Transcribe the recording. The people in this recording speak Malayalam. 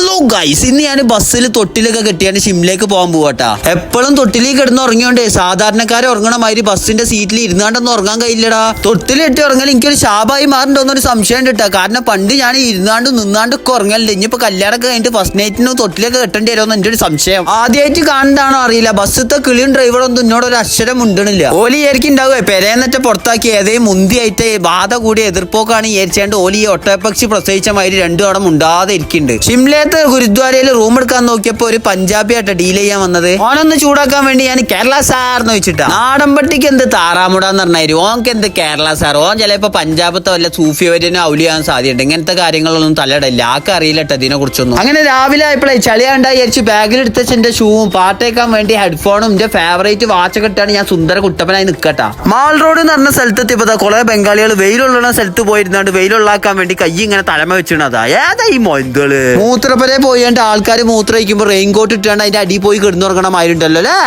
ഹലോ ഗൈസ് ഇന്ന് ഞാൻ ബസ്സിൽ തൊട്ടിലൊക്കെ കെട്ടിയാണ് ഷിംലേക്ക് പോകാൻ പോവാട്ടാ. എപ്പോഴും തൊട്ടിലേക്ക് കിടന്ന് ഉറങ്ങിയോണ്ടേ സാധാരണക്കാരെ ഉറങ്ങണ മാതിരി ബസ്സിന്റെ സീറ്റിൽ ഇരുന്നാണ്ടൊന്നും ഉറങ്ങാൻ കഴിയില്ലടാ. തൊട്ടിലിട്ട് ഉറങ്ങാൻ എനിക്കൊരു ശാപായി മാറുണ്ടോന്നൊരു സംശയം ഉണ്ട് കാരണം പണ്ട് ഞാൻ ഇരുന്നാണ്ട് നിന്നാണ്ട് ഒക്കെ ഉറങ്ങല്ലേ ഇനിയിപ്പോ കല്യാണമൊക്കെ കഴിഞ്ഞിട്ട് ഫസ്റ്റ് നൈറ്റിന് തൊട്ടിലൊക്കെ കെട്ടേണ്ടി വരുമെന്ന് എന്റെ ഒരു സംശയം. ആദ്യമായിട്ട് കാണണ്ടാണോ അറിയില്ല. ബസ്സിത്തെ കിളിയും ഡ്രൈവറൊന്നും ഒന്നും ഒരു അക്ഷരം ഉണ്ടണില്ല ഓലി ആയിരിക്കും ഉണ്ടാവുക പെരേന്നിട്ട് പുറത്താക്കി ഏതേ മുന്തിയായിട്ട് ബാധ കൂടി എതിർപ്പോക്കാണ് ഏരിച്ചാണ്ട് ഓലി ഈ ഒട്ടയപ്പക്ഷി പ്രസവിച്ച മാതിരി രണ്ടു കടം ഉണ്ടാതെ ഇരിക്കുന്നുണ്ട്. ഷിംലയത്തെ ഗുരുദ്വാരയിൽ റൂം എടുക്കാൻ നോക്കിയപ്പോ ഒരു പഞ്ചാബി ആയിട്ട് ഡീൽ ചെയ്യാൻ വന്നത്. ഓനൊന്ന് ചൂടാക്കാൻ വേണ്ടി ഞാൻ കേരള സാർ എന്ന് വെച്ചിട്ടാ നാടൻപട്ടിക്ക് എന്ത് താറാമുടാന്ന് പറഞ്ഞായിരുന്നു ഓൻക്ക് എന്ത് കേരള സാർ ഓൻ ചിലപ്പോ പഞ്ചാബത്തെ വല്ല സൂഫി വര്യനോ ഔലിയാൻ സാധ്യതയുണ്ട്. ഇങ്ങനത്തെ കാര്യങ്ങളൊന്നും തലയിടില്ല ആക്ക് അറിയില്ല കേട്ടോ ഇതിനെ കുറിച്ചൊന്നും അങ്ങനെ രാവിലെ ആയപ്പോഴേ ചളിയാണ്ടായി വിചാരിച്ചു ബാഗിൽ എടുത്ത എന്റെ ഷൂവും പാട്ടേക്കാൻ വേണ്ടി ഹെഡ്ഫോണും എന്റെ ഫേവറേറ്റ് വാച്ച് ഇട്ടാണ് ഞാൻ സുന്ദര കുട്ടപ്പനായി നിൽക്കട്ടാ മാൾ റോഡ് എന്ന് പറഞ്ഞ സ്ഥലത്ത് ഇപ്പൊ കുറെ ബംഗാളികൾ വെയിലുള്ള സ്ഥലത്ത് പോയിരുന്നാണ്ട് വെയിലുള്ളാക്കാൻ വേണ്ടി കൈ ഇങ്ങനെ തലമ വെച്ചിണതാ. ഏതാ ഈ മൊന്തൾ മൂത്രപ്പരെ പോയി ആൾക്കാർ മൂത്രം വയ്ക്കുമ്പോ റെയിൻ കോട്ട് ഇട്ടാണ്ട് അതിന്റെ അടിയിൽ പോയി കിടന്നുറങ്ങണമായിരുണ്ടല്ലോ അല്ലേ?